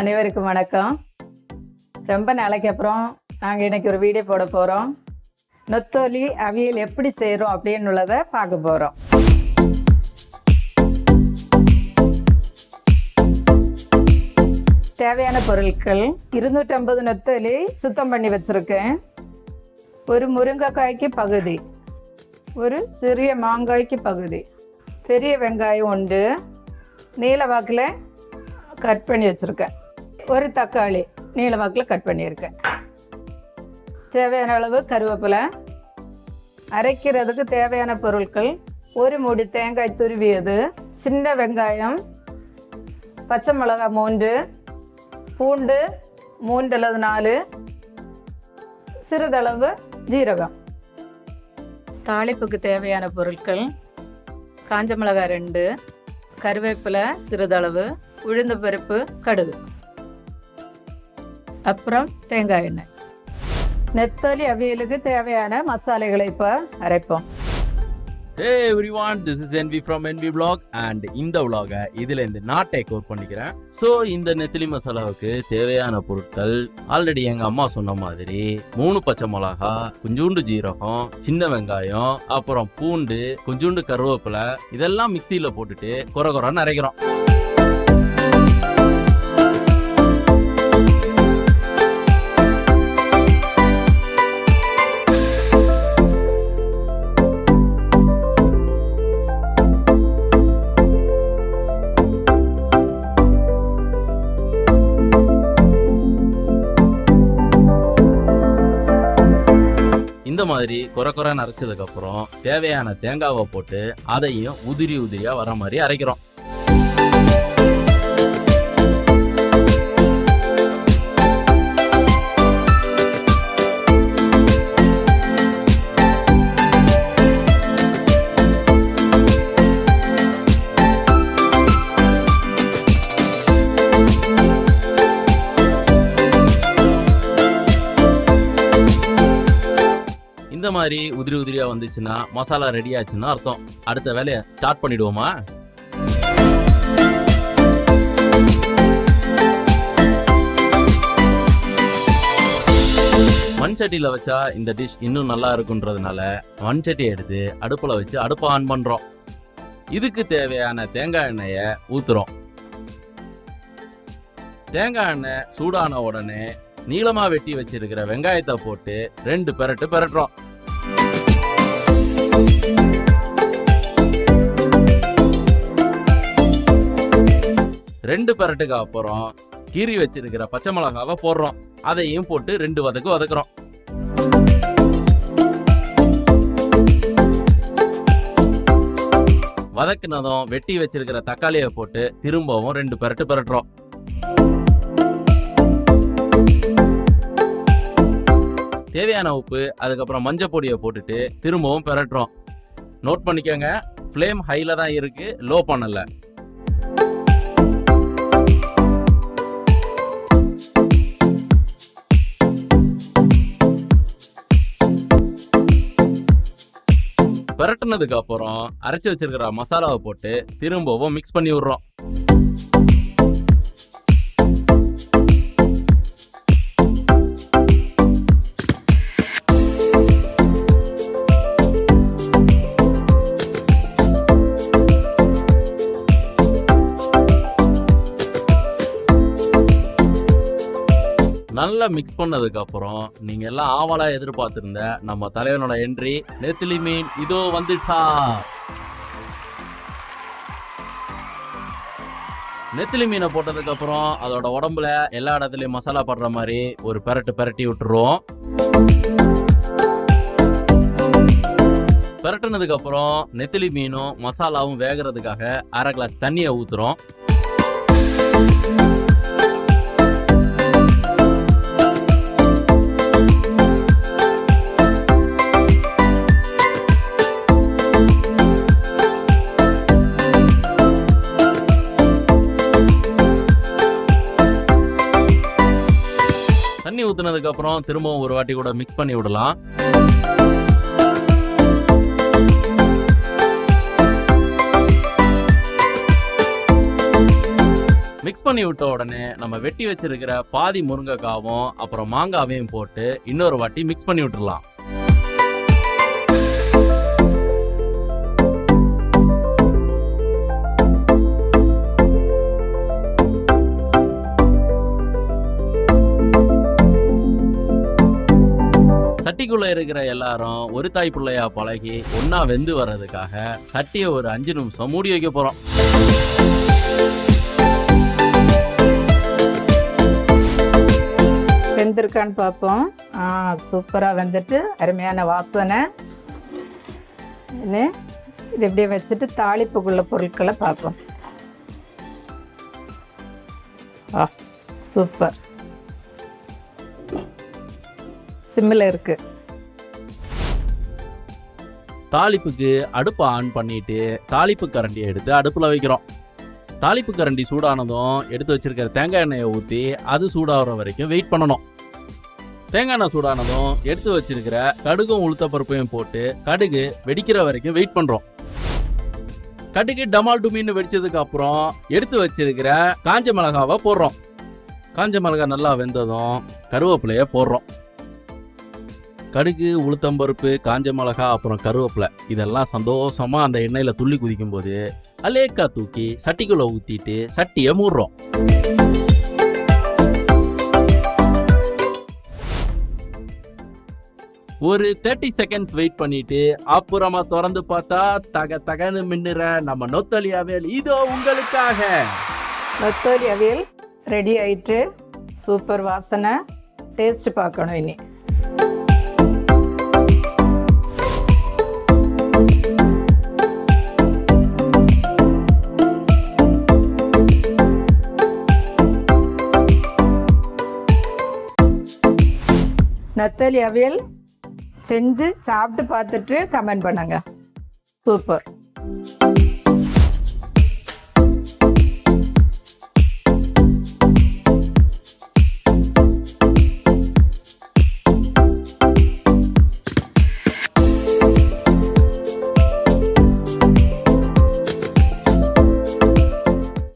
அனைவருக்கும் வணக்கம். ரொம்ப நாளைக்கு அப்புறம் நாங்கள் இன்னைக்கு ஒரு வீடியோ போட போகிறோம் நொத்தோலி அவியல் எப்படி செய்கிறோம் அப்படின்னு உள்ளதை பார்க்க போகிறோம் தேவையான பொருட்கள் இருநூற்றம்பது நொத்தோலி சுத்தம் பண்ணி வச்சுருக்கேன். ஒரு முருங்கைக்காய்க்கு பகுதி ஒரு சிறிய மாங்காய்க்கு பகுதி பெரிய வெங்காயம் உண்டு நீல வாக்கில் கட் பண்ணி வச்சுருக்கேன். ஒரு தக்காளி நீல வாக்கில் கட் பண்ணியிருக்கேன். தேவையான அளவு கருவேப்பிலை. அரைக்கிறதுக்கு தேவையான பொருட்கள் ஒரு மூடி தேங்காய் துருவியது சின்ன வெங்காயம் பச்சை மிளகாய் மூன்று பூண்டு மூன்று அல்லது நாலு சிறிதளவு ஜீரகம். தாளிப்புக்கு தேவையான பொருட்கள் காஞ்ச மிளகாய் ரெண்டு கருவேப்பிலை சிறிதளவு உளுந்து பருப்பு கடுகு. அப்புறம் தேங்காய் எண்ணெய். நெத்தோலி அவியலுக்கு தேவையான மசாலைகளை இப்போ அரைப்போம். Hey everyone this is N V from N V vlog and இந்த vlog இதுல இருந்து நான் டேக் பண்ணிக்கிறேன். ஸோ இந்த நெத்திலி மசாலாவுக்கு தேவையான பொருட்கள் ஆல்ரெடி எங்க அம்மா சொன்ன மாதிரி மூணு பச்சை மிளகா கொஞ்சூண்டு ஜீரகம் சின்ன வெங்காயம் அப்புறம் பூண்டு கொஞ்சூண்டு கருவேப்பிலை இதெல்லாம் மிக்சியில போட்டுட்டு கொர கொரன்னு அரைக்கிறோம். இந்த மாதிரி கொர குறை அரைச்சதுக்கு அப்புறம் தேவையான தேங்காவை போட்டு அதையும் உதிரி உதிரியா வர மாதிரி அரைக்கிறோம். மாதிரி உதிரி உதிரியா வந்துச்சுன்னா மசாலா ரெடி ஆச்சுன்னா அர்த்தம். அடுத்த வேலையை ஸ்டார்ட் பண்ணிடுவோமா? மண்சட்டியில் வச்சா இந்த டிஷ் இன்னும் நல்லா இருக்குன்றதுனால மண்சட்டியை எடுத்து அடுப்பில் வச்சு அடுப்பை ஆன் பண்ணுறோம் இதுக்கு தேவையான தேங்காய் எண்ணெயை ஊத்துறோம். தேங்காய் எண்ணெய் சூடான உடனே நீளமாக வெட்டி வச்சிருக்கிற வெங்காயத்தை போட்டு ரெண்டு பெரட்டு பெரட்டுறோம். ரெண்டு பெரட்டுக்கு அப்புறம் கீறி வச்சிருக்கிற பச்சை மிளகாவை போடுறோம். அதையும் போட்டு ரெண்டு வதக்கு வதக்குறோம். வதக்குனதும் வெட்டி வச்சிருக்கிற தக்காளியை போட்டு திரும்பவும் ரெண்டு பரட்டு பரட்டுறோம். தேவையான உப்பு அதுக்கப்புறம் மஞ்சள் பொடியை போட்டுட்டு திரும்பவும் பெரட்டுறோம். நோட் பண்ணிக்கோங்க ஃப்ளேம் ஹையில் தான் இருக்குது லோ பண்ணலை. பெரட்டுனதுக்கு அப்புறம் அரைச்சு வச்சிருக்கிற மசாலாவை போட்டு திரும்பவும் மிக்ஸ் பண்ணி விடுறோம். நல்லா மிக்ஸ் பண்ணதுக்கப்புறம் நீங்கள் எல்லாம் ஆவலாக எதிர்பார்த்துருந்த நம்ம தலைவனோட என்ட்ரி நெத்திலி மீன் இதோ வந்துட்டா. நெத்திலி மீனை போட்டதுக்கப்புறம் அதோட உடம்புல எல்லா இடத்துலையும் மசாலா படுற மாதிரி ஒரு பெரட்டு பெரட்டி விட்டுருவோம். பெரட்டினதுக்கப்புறம் நெத்திலி மீனும் மசாலாவும் வேகிறதுக்காக அரை கிளாஸ் தண்ணியை ஊற்றுறோம் ஊற்றினதுக்கு அப்புறம் திரும்பவும் ஒரு வாட்டி கூட மிக்ஸ் பண்ணி விடலாம். மிக்ஸ் பண்ணி விட்ட உடனே நம்ம வெட்டி வச்சிருக்கிற பாதி முருங்கைக்காவும் அப்புறம் மாங்காவையும் போட்டு இன்னொரு வாட்டி மிக்ஸ் பண்ணி விட்டுடலாம். சட்டிக்குள்ள இருக்கிற எல்லாரும் ஒரு தாய் பிள்ளையா பழகி ஒன்னா வெந்து வர்றதுக்காக சட்டியை ஒரு அஞ்சு நிமிஷம் மூடி வைக்க போறோம். வெந்திருக்கான்னு பார்ப்போம். ஆ சூப்பராக வந்துட்டு அருமையான வாசனை. இது இப்படியே வச்சுட்டு தாளிப்புக்குள்ள பொருட்களை பார்ப்போம். ஆ சூப்பர். சிம்மில் இருக்குது தாளிப்புக்கு அடுப்பை ஆன் பண்ணிட்டு தாளிப்பு கரண்டியை எடுத்து அடுப்பில் வைக்கிறோம். தாளிப்பு கரண்டி சூடானதும் எடுத்து வச்சிருக்கிற தேங்காய் எண்ணெயை ஊற்றி அது சூடாகிற வரைக்கும் வெயிட் பண்ணணும். தேங்காய் எண்ணெய் சூடானதும் எடுத்து வச்சிருக்கிற கடுகும் உளுத்த பருப்பையும் போட்டு கடுகு வெடிக்கிற வரைக்கும் வெயிட் பண்ணுறோம் கடுகு டமால் டுமின்னு வெடிச்சதுக்கு அப்புறம் எடுத்து வச்சிருக்கிற காஞ்ச மிளகாவை போடுறோம். காஞ்ச மிளகாய் நல்லா வெந்ததும் கருவேப்பிலையை போடுறோம். கடுகு உளுத்தம்பருப்பு காஞ்ச மிளகா அப்புறம் கருவேப்பிலை. இதெல்லாம் சந்தோஷமா அந்த எண்ணெயில துள்ளி குதிக்கும் போது அலேக்கா தூக்கி சட்டிக்குள்ள ஊத்திட்டு சட்டியை மூடுறோம். ஒரு தேர்ட்டி செகண்ட்ஸ் வெயிட் பண்ணிட்டு அப்புறமா திறந்து பார்த்தா தக தகன்னு மின்னுற நம்ம நொத்தலி அவேல் இதோ உங்களுக்காக. நொத்தலி அவியல் ரெடி ஆயிட்டு சூப்பர் வாசனை டேஸ்ட் பார்க்கணும் இனி. நத்தலி அவியல் செஞ்சு சாப்பிட்டு பார்த்துட்டு கமெண்ட் பண்ணுங்க. சூப்பர்.